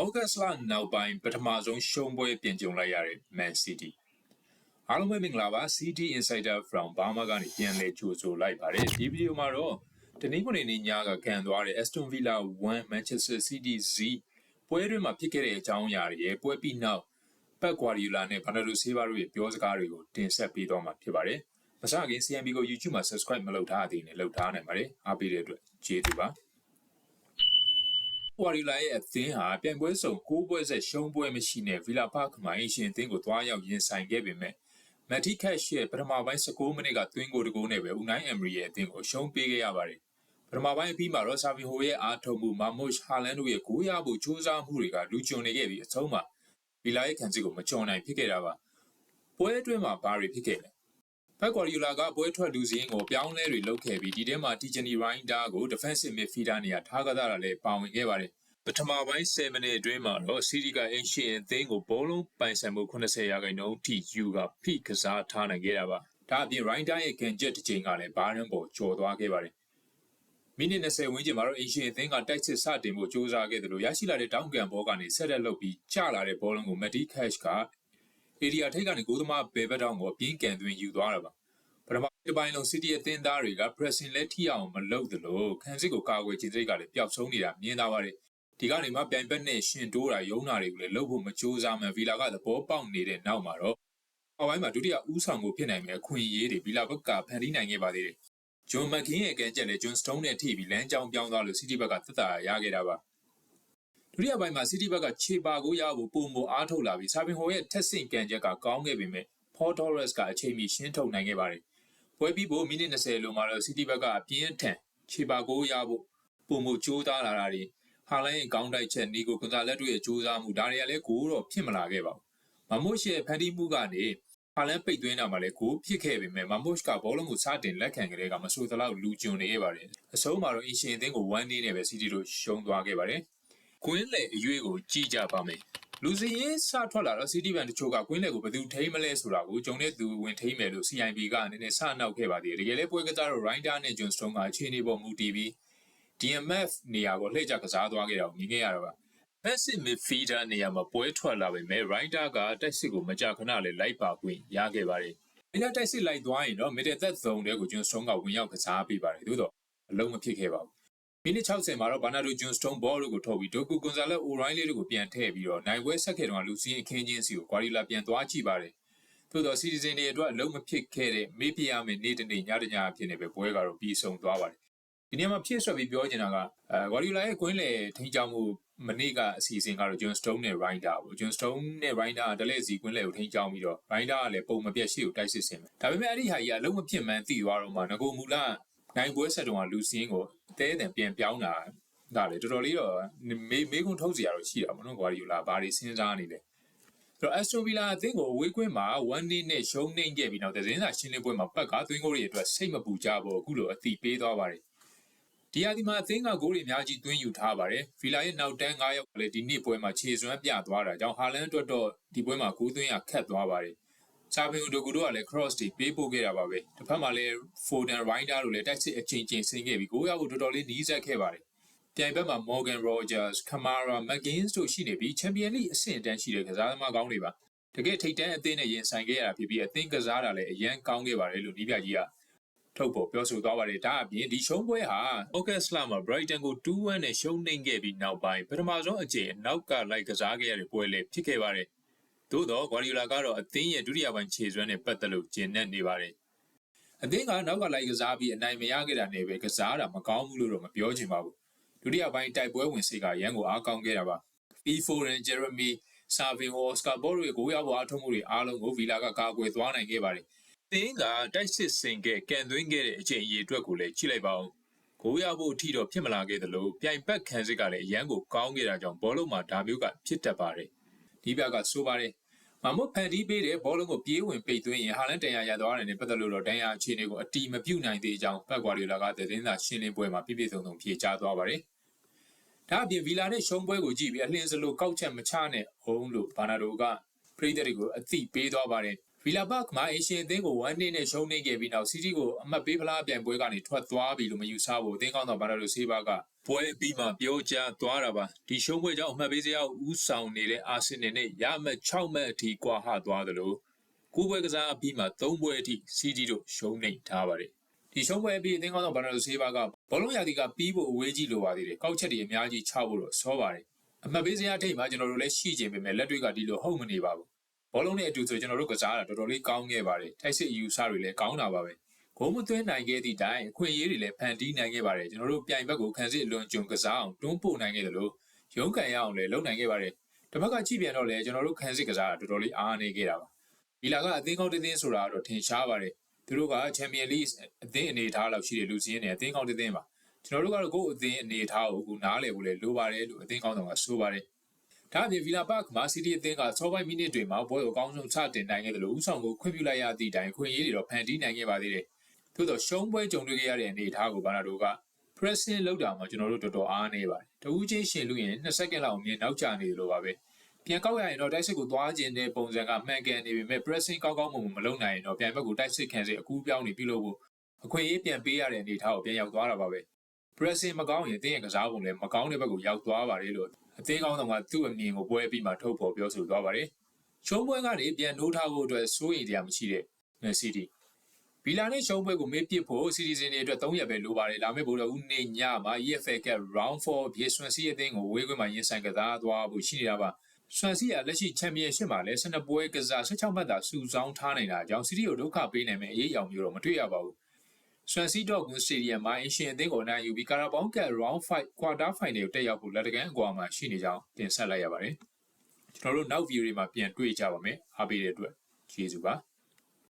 ဩဂတ်စ်လနောက်ပိုင်းပထမဆုံးရှုံးပွဲပြင်ကြုံလိုက်ရတဲ့ Man City အားလုံးပဲမင်္ဂလာပါ City Insider from Burma ကနေပြန်လည်ကြိုဆိုလိုက်ပါတယ်ဒီဗီဒီယိုမှာတော့တနင်္ဂနွေနေ့ညကခံသွားတဲ့ Aston Villa 1 Manchester City 0ပွဲတွင်မှာဖြစ်ခဲ့တဲ့အကြောင်းအရာတွေရဲ့ပွဲပြီးနောက်ပတ်ကွာဒီလာနဲ့ဘာနာဒိုဆေးဘာတို့ရဲ့ပြောစကားတွေကိုတင်ဆက်ပေးတော့မှာဖြစ်ပါတယ်မစခင် CMB ကို YouTube မှာ subscribe မလုပ်ထားသေးရင်လုပ်ထားနိုင်ပါတယ်အားပေးတဲ့အတွက်ကျေးဇူးပါ ဝါရီလာရဲ့အသင်းဟာပြိုင်ပွဲစုံ၉ပွဲဆက်ရှုံးပွဲမရှိနဲ့ဗီလာပါကမှာအရှင်အသင်းကိုတွားရောက်ရင်ဆိုင်ခဲ့ပေမဲ့မက်တီကက်ရှ်ရဲ့ပထမပိုင်း16မိနစ်ကသွင်းကိုတကိုးနဲ့ပဲဦးနိုင်အမ်ရီရဲ့အသင်းကိုရှုံးပေးခဲ့ရပါတယ်ပထမပိုင်းအပြီးမှာတော့ဆာဗီဟိုရဲ့အားထုတ်မှုမာမုရှ်ဟာလန်တို့ရဲ့ဂိုးရဖို့ကြိုးစားမှုတွေကလူကျွံနေခဲ့ပြီးအဆုံးမှာဗီလာရဲ့ခံစစ်ကိုမကြော်နိုင်ဖြစ်ခဲ့တာပါပွဲအတွင်းမှာဘာတွေဖြစ်ခဲ့လဲ ဖက်ကွာဒီယိုလာကပွဲထွက်လူစင်းကိုပြောင်းလဲတွေလုပ်ခဲ့ပြီးဒီထဲမှာတီဂျနီရိုင်းဒါကို defensive midfielder နေရာထားကြတာလည်းပါဝင်ခဲ့ပါတယ်ပထမပိုင်း10မိနစ်အတွင်းမှာတော့စီရီကအင်ရှင်အသင်းကိုဘောလုံးပိုင်ဆိုင်မှု80ရာခိုင်နှုန်းထိယူကဖိကစားထားနိုင်ခဲ့တာပါဒါအပြင်ရိုင်းဒါရဲ့ကန်ချက်တစ်ချိန်ကလည်းဘားရန်ပေါ်ကျော်သွားခဲ့ပါတယ်မိနစ်20ဝန်းကျင်မှာတော့အင်ရှင်အသင်းကတိုက်စစ်စတင်ဖို့ကြိုးစားခဲ့တယ်လို့ရရှိလာတဲ့တောင်းကန်ဘောကနေဆက်ရက်လုပ်ပြီးကျလာတဲ့ဘောလုံးကိုမက်တီက က်ရှ်ကအေရီယာထိတ်ကနေကိုသမားဘယ်ဘက်တောင်ကိုအပြင်းကန်သွင်းယူသွားတာပါပထမတစ်ပိုင်းလုံး City အသင်းသားတွေက pressing လက်ထိအောင်မလုပ်သလိုခံစစ်ကိုကာကွယ်ခြင်းစိတ်ကလည်းပျောက်ဆုံးနေတာမြင်သာပါတယ်ဒီကနေမှပြိုင်ဘက်နဲ့ရှင်တိုးတာယုံတာတွေကိုလည်းလုပ်ဖို့မကြိုးစားမှဗီလာကသဘောပေါက်နေတဲ့နောက်မှာတော့အောက်ပိုင်းမှာဒုတိယဦးဆောင်ကိုဖြစ်နိုင်မဲ့အခွင့်အရေးတွေဗီလာဘက်ကဖန်တီးနိုင်ခဲ့ပါသေးတယ်။ဂျွန်မက်ကင်းရဲ့ကဲချက်နဲ့ဂျွန်စတုန်းနဲ့ထိပြီးလမ်းကြောင်းပြောင်းသွားလို့စီးတီဘက်ကသက်သာရခဲ့တာပါ။ ဒုတိယပိုင်းမှာစီးတီဘက်ကခြေပါကိုရဖို့ပုံမအားထုတ်လာပြီးဆာဘင်ဟိုရဲ့ထက်ဆင့်ကန်ချက်ကကောင်းခဲ့ပေမဲ့ဖော်တော်ရက်စ်ကအချိန်မီရှင်းထုတ်နိုင်ခဲ့ပါတယ်။ပွဲပြီးဖို့မိနစ်20လုံးမှာတော့စီးတီဘက်ကအပြင်းထန်ခြေပါကိုရဖို့ပုံမကြိုးစားလာတာတွေဟာလိုင်းရဲ့ကောင်းတိုက်ချက်နီကိုကွန်ဆာလက်တို့ရဲ့ကြိုးစားမှုဒါတွေကလည်းဂိုးတော့ဖြစ်မလာခဲ့ပါဘူး။မမုရှ်ရဲ့ဖန်တီးမှုကနေဟာလန်ပိတ်သွင်းတာမှလည်းဂိုးဖြစ်ခဲ့ပေမဲ့မမုရှ်ကဘောလုံးကိုစတင်လက်ခံကြတဲ့ကမဆိုးသလောက်လူကျွံနေခဲ့ပါတယ်။အဆုံးမှာတော့အင်ရှင်အသင်းကို1-0နဲ့ပဲစီတီတို့ရှုံးသွားခဲ့ပါတယ်။ ကွင်းလေအရွေးကိုကြည့်ကြပါမယ်။လူစည်ရင်စထွက်လာတော့စီတီဘန်တချို့ကကွင်းလေကိုဘယ်သူထိမလဲဆိုတာကိုဂျုံတဲ့သူဝင်ထိမယ်လို့ CIB ကအနေနဲ့စနောက်ခဲ့ပါသေးတယ်။တကယ်လည်းပွဲကစားတော့ Rider နဲ့ John Stone ကအခြေအနေပေါ်မူတည်ပြီး DMF နေရာကိုလှည့်ကြကစားသွားခဲ့တာကိုမြင်ခဲ့ရတော့ပါ passive midfielder နေရာမှာပွဲထွက်လာပေမဲ့ rider ကတိုက်စစ်ကိုမကြာခဏလေးလိုက်ပါခွင့်ရခဲ့ပါတယ်။ဒီကတိုက်စစ်လိုက်သွားရင်တော့ middle third zone တွေကိုဂျွန်စတုန်းကဝင်ရောက်ကစားပေးပါတယ်။သို့တော့အလုံးမဖြစ်ခဲ့ပါဘူး။ မိနစ်60မှာတော့ဘာနာဒိုဂျွန်စတုန်းဘောတို့ကိုထုတ်ပြီးဒိုကူကွန်ဆာလက်အိုရိုင်းလေးတို့ကိုပြန်ထည့်ပြီးတော့နိုင်ပွဲဆက်ခဲ့တော့လူစင်းအခင်းချင်းစီကိုကွာဒီလာပြန်သွားကြည့်ပါတယ်။သို့တော့စီဇန်တွေအတွက်အလုံးမဖြစ်ခဲ့တဲ့မေးပြရမယ့်နေ့တနေ့ညတညအဖြစ်နေပဲပွဲကတော့ပြီးဆုံးသွားပါတယ်ဒီနေရာမှာဖြစ်ဆွဲပြီးပြောချင်တာကအဲဂေါ်ဒီလာရဲ့ကွင်းလေထိန်းချောင်းမှုမနေ့ကအစီအစဉ်ကတော့ John Stone နဲ့ Rider ပေါ့ John Stone နဲ့ Rider ကတလဲစီကွင်းလေကိုထိန်းချောင်းပြီးတော့ Rider ကလည်းပုံမပြတ်ရှေ့ကိုတိုက်စစ်ဆင်မယ်ဒါပေမဲ့အဲ့ဒီဟာကြီးကအလုံးမဖြစ်မှန်းသိသွားတော့မှငကိုမူလ နိုင်ပွဲဆက်တုန်းကလူစင်းကိုတဲတဲ့ပြန်ပြောင်းတာဒါလေတော်တော်လေးတော့မေးမေးခွန်းထုတ်စီရတော့ရှိတာပေါ့နော်ဂေါ်ဒီလာဘာတွေစဉ်းစားနေလဲဆိုတော့ Aston Villa အသင်းကိုအဝေးကွင်းမှာ1 day နဲ့ရှုံးနေခဲ့ပြီးနောက်သတင်းစာရှင်းလင်းပွဲမှာပတ်ကားသွင်းကိုတွေအတွက်စိတ်မပူကြဖို့အခုလိုအတိပေးသွားပါတယ်ဒီယာဒီမှာအသင်းကဂိုးတွေအများကြီးသွင်းယူထားပါတယ်။ဗီလာရဲ့နောက်တန်း9ယောက်ကလည်းဒီနေ့ပွဲမှာခြေစွမ်းပြသွားတာကြောင့်ဟာလန်အတွက်တော့ဒီပွဲမှာဂိုးသွင်းရခက်သွားပါတယ်။ စာပင်ဒိုကူတို့ကလည်း cross တွေပေးပို့ခဲ့တာပါပဲ။တစ်ဖက်မှာလည်း Foden Rider တို့လည်းတိုက်စစ်အချိန်ချင်းဆင်းခဲ့ပြီးဂိုးရဖို့တော်တော်လေးနီးစပ်ခဲ့ပါတယ်။ပြိုင်ဘက်မှာ Morgan Rogers, Kamara, McGinn တို့ရှိနေပြီး Champion League အဆင့်အတန်းရှိတဲ့ကစားသမားကောင်းတွေပါ။တကယ်ထိတ်တန်းအသင်းနဲ့ရင်ဆိုင်ခဲ့ရတာဖြစ်ပြီးအသင်းကစားတာလည်းအရန်ကောင်းခဲ့ပါတယ်လို့နီးပြကြီးကထုတ်ပေါ်ပြောဆိုသွားပါတယ်ဒါအပြင်ဒီရှုံးပွဲဟာ August လမှာ Brighton ကို2-1နဲ့ရှုံးနိမ့်ခဲ့ပြီးနောက်ပိုင်းပထမဆုံးအကြိမ်နောက်ကလိုက်ကစားခဲ့ရတဲ့ပွဲလည်းဖြစ်ခဲ့ပါတယ် သို့တော့ Guardiola ကတော့အသင်းရဲ့ဒုတိယပိုင်းခြေစွမ်းနဲ့ပတ်သက်လို့ကျဉ်နဲ့နေပါတယ်အသင်းကနောက်ကလိုက်ကစားပြီးအနိုင်မရခဲ့တာနဲ့ပဲကစားတာမကောင်းဘူးလို့တော့မပြောချင်ပါဘူးဒုတိယပိုင်းတိုက်ပွဲဝင်စိတ်ကရန်ကိုအားကောင်းခဲ့တာပါ P4 and Jeremy Savin Oscar Ball ရဲ့ဂိုးရပေါ်အထုံးမှုတွေအားလုံးကိုဗီလာကကာကွယ်သွားနိုင်ခဲ့ပါတယ်သင်းကတိုက်စစ်စင်ခဲ့ကန်သွင်းခဲ့တဲ့အချိန်အရေးအတွက်ကိုလည်းကြည့်လိုက်ပါဦး။ကိုရဖို့အထိတော့ဖြစ်မလာခဲ့သလိုပြိုင်ဘက်ခံစစ်ကလည်းအရန်ကိုကောင်းခဲ့တာကြောင့်ဘောလုံးမှာဒါမျိုးကဖြစ်တတ်ပါတယ်။ဒီပြကဆိုပါတယ်။ မမဖန်တီးပေးတဲ့ဘောလုံးကိုပြေးဝင်ပိတ်သွင်းရင်ဟာလန်တန်ရရသွားတယ်နဲ့ပတ်သက်လို့တော့တန်ရအခြေအနေကိုအတီမပြုတ်နိုင်သေးကြောင်းဘက်ကွာဒီလာကသတင်းစာရှင်းလင်းပွဲမှာပြည့်ပြည့်စုံစုံဖြေကြားသွားပါတယ်။ဒါအပြင်ဗီလာနဲ့ရှုံးပွဲကိုကြည့်ပြီးအလင်းစလိုကောက်ချက်မချနဲ့အောင်လို့ဘာနာဒိုကပရိသတ်တွေကိုအသိပေးသွားပါတယ်။ ဗီလာဘတ်မှာအေရှင်အသင်းကို1နှစ်နဲ့ရှုံးနေခဲ့ပြီးနောက်စီးတီးကိုအမှတ်ပေးဖလားပြိုင်ပွဲကနေထွက်သွားပြီလို့မယူဆဘူးအသင်းကောင်းတော်ဘာလို့ဆေးဘာကပွဲအပြီးမှပြောကြားသွားတာပါဒီရှုံးပွဲကြောင့်အမှတ်ပေးစရာဦးဆောင်နေတဲ့အာဆင်နယ်နဲ့ရမှတ်6မှတ်အထိကွာဟသွားသလိုကိုပွဲကစားအပြီးမှ3ပွဲအထိစီးတီတို့ရှုံးနေထားပါတယ်ဒီရှုံးပွဲအပြီးအသင်းကောင်းဆောင်ဘာနာဒိုဆေးဘာကဘောလုံးရာသီကပြီးဖို့အဝေးကြီးလိုပါသေးတယ်ကောက်ချက်တွေအများကြီးချဖို့တော့စောပါတယ်အမှတ်ပေးစရာထိတ်မှာကျွန်တော်တို့လည်းရှိကျင်ပေမဲ့လက်တွေကဒီလိုဟုတ်မနေပါဘူး ဘောလုံးနဲ့အတူဆိုကျွန်တော်တို့ကစားတာတော်တော်လေးကောင်းခဲ့ပါတယ်ထိုက်စစ်ယူဆတွေလည်းကောင်းတာပါပဲဂိုးမသွင်းနိုင်ခဲ့သည့်တိုင်အခွင့်အရေးတွေလည်းဖန်တီးနိုင်ခဲ့ပါတယ်ကျွန်တော်တို့ပြိုင်ဘက်ကိုခံစစ်အလွန်ကြုံကစားအောင်တွန်းပို့နိုင်ခဲ့တယ်လို့ရုန်းကန်ရအောင်လည်းလုပ်နိုင်ခဲ့ပါတယ်တစ်ဖက်ကကြည့်ပြန်တော့လည်းကျွန်တော်တို့ခံစစ်ကစားတာတော်တော်လေးအားနေခဲ့တာပါဗီလာကအသင်းကောင်းတစ်သင်းဆိုတာတော့ထင်ရှားပါတယ်သူတို့ကချန်ပီယံလိအသင်းအနေထားလောက်ရှိတယ်လူစင်းနေအသင်းကောင်းတစ်သင်းပါကျွန်တော်တို့ကတော့ကိုယ့်အသင်းအနေထားကိုကိုနားလည်ဖို့လည်းလိုပါတယ်လို့အသင်းကောင်းဆောင်ကဆိုပါတယ် ဒါအပြင်ဗီလာပါကမှာစီးတီးအသင်းကစောပိုင်းမိနစ်တွေမှာပွဲကိုအကောင်းဆုံးချတင်နိုင်ခဲ့တယ်လို့ဥဆောင်ကိုခွင့်ပြုလိုက်ရသည့်တိုင်ခွင့်ရေးတွေတော့ဖန်တီးနိုင်ခဲ့ပါသေးတယ်။သို့တော့ရှုံးပွဲကြုံတွေ့ခဲ့ရတဲ့အနေအထားကိုဘာနာဒိုက pressing လောက်တာမှာကျွန်တော်တို့တော်တော်အားနေပါတယ်။တဦးချင်းရှင်လို့ရင်2စက္ကန့်လောက်အမြင်နောက်ကျနေတယ်လို့ပါပဲ။ပြန်ကောက်ရရင်တော့တိုက်စစ်ကိုသွားခြင်းတဲ့ပုံစံကမှန်ကန်နေပေမဲ့ pressing ကောက်ကောက်မှမလုပ်နိုင်ရင်တော့ပြန်ဘက်ကိုတိုက်စစ်ခံစေအကူးပြောင်းနေပြုလုပ်ဖို့အခွင့်အရေးပြန်ပေးရတဲ့အနေအထားကိုပြန်ရောက်သွားတာပါပဲ။ pressing မကောင်းရင်အသင်းရဲ့ကစားပုံလည်းမကောင်းတဲ့ဘက်ကိုရောက်သွားပါတယ်လို့အသင်းကောင်းဆောင်ကသူ့အမြင်ကိုပွဲပြီးမှထုတ်ဖော်ပြောဆိုသွားပါတယ်။ရှုံးပွဲကနေပြန်နှိုးထားဖို့အတွက်စိုးရိမ်တရားမရှိတဲ့ Man City ဗီလာနဲ့ရှုံးပွဲကိုမေးပစ်ဖို့ Citizen တွေအတွက်3ရက်ပဲလိုပါတယ်။လာမယ့်ဗိုလ်တော်ဦးနေညမှာ EFL Cup Round 4ပြေဆွန်စီအသင်းကိုဝေးခွင့်မှာရင်ဆိုင်ကစားသွားဖို့ရှိနေတာပါ။ဆွန်စီကလက်ရှိချန်ပီယံရှစ်မှာလည်း12ပွဲကစား16မှတ်သာစုဆောင်းထားနိုင်တာကြောင့် City ကိုဒုက္ခပေးနိုင်မယ့်အရေးအယောင်မျိုးတော့မတွေ့ရပါဘူး။ ဆွန်စီတော့ကွန်စတေဒီယမ်မှာအင်ရှင်အသင်းကိုနိုင်ယူပြီးကာရာဘောင်းကတ် Round 5 Quarter Final ကိုတက်ရောက်ဖို့လက်တကမ်းအကွာမှာရှိနေကြောင်းတင်ဆက်လိုက်ရပါတယ်။ကျွန်တော်တို့နောက်ဗီဒီယိုတွေမှာပြန်တွေ့ကြပါမယ်။အားပေးတဲ့အတွက်ကျေးဇူးပါ။